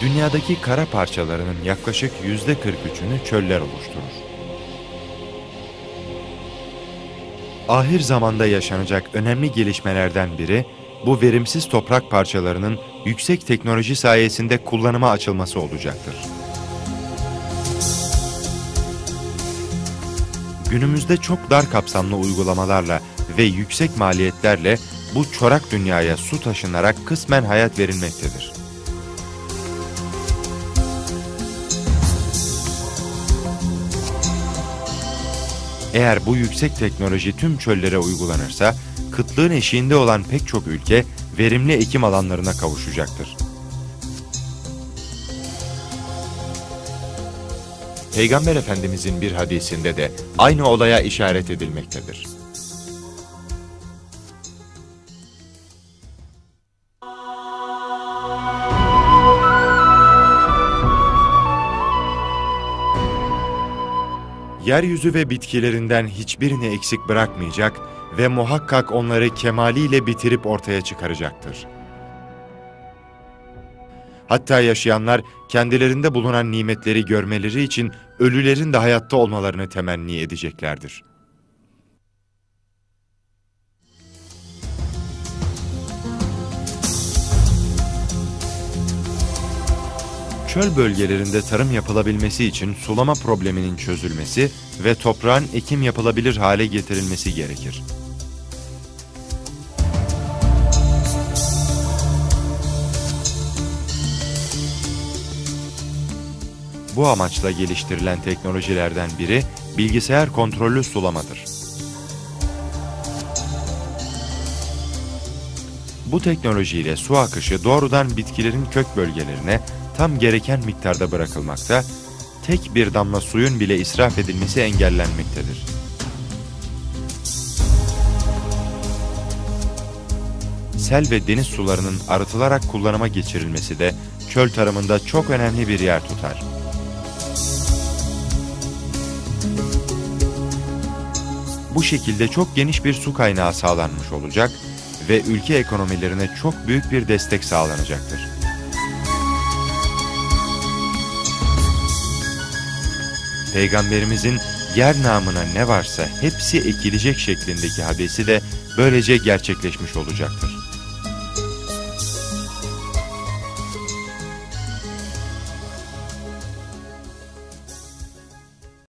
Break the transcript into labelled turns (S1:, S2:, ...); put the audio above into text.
S1: Dünyadaki kara parçalarının yaklaşık yüzde 43'ünü çöller oluşturur. Ahir zamanda yaşanacak önemli gelişmelerden biri, bu verimsiz toprak parçalarının yüksek teknoloji sayesinde kullanıma açılması olacaktır. Günümüzde çok dar kapsamlı uygulamalarla ve yüksek maliyetlerle bu çorak dünyaya su taşınarak kısmen hayat verilmektedir. Eğer bu yüksek teknoloji tüm çöllere uygulanırsa, kıtlığın eşiğinde olan pek çok ülke verimli ekim alanlarına kavuşacaktır. Peygamber Efendimizin bir hadisinde de aynı olaya işaret edilmektedir. Yeryüzü ve bitkilerinden hiçbirini eksik bırakmayacak ve muhakkak onları kemaliyle bitirip ortaya çıkaracaktır. Hatta yaşayanlar kendilerinde bulunan nimetleri görmeleri için ölülerin de hayatta olmalarını temenni edeceklerdir. Çöl bölgelerinde tarım yapılabilmesi için sulama probleminin çözülmesi ve toprağın ekim yapılabilir hale getirilmesi gerekir. Bu amaçla geliştirilen teknolojilerden biri bilgisayar kontrollü sulamadır. Bu teknolojiyle su akışı doğrudan bitkilerin kök bölgelerine tam gereken miktarda bırakılmakta, tek bir damla suyun bile israf edilmesi engellenmektedir. Sel ve deniz sularının arıtılarak kullanıma geçirilmesi de çöl tarımında çok önemli bir yer tutar. Bu şekilde çok geniş bir su kaynağı sağlanmış olacak ve ülke ekonomilerine çok büyük bir destek sağlanacaktır. Peygamberimizin yer namına ne varsa hepsi ekilecek şeklindeki hadisi de böylece gerçekleşmiş olacaktır.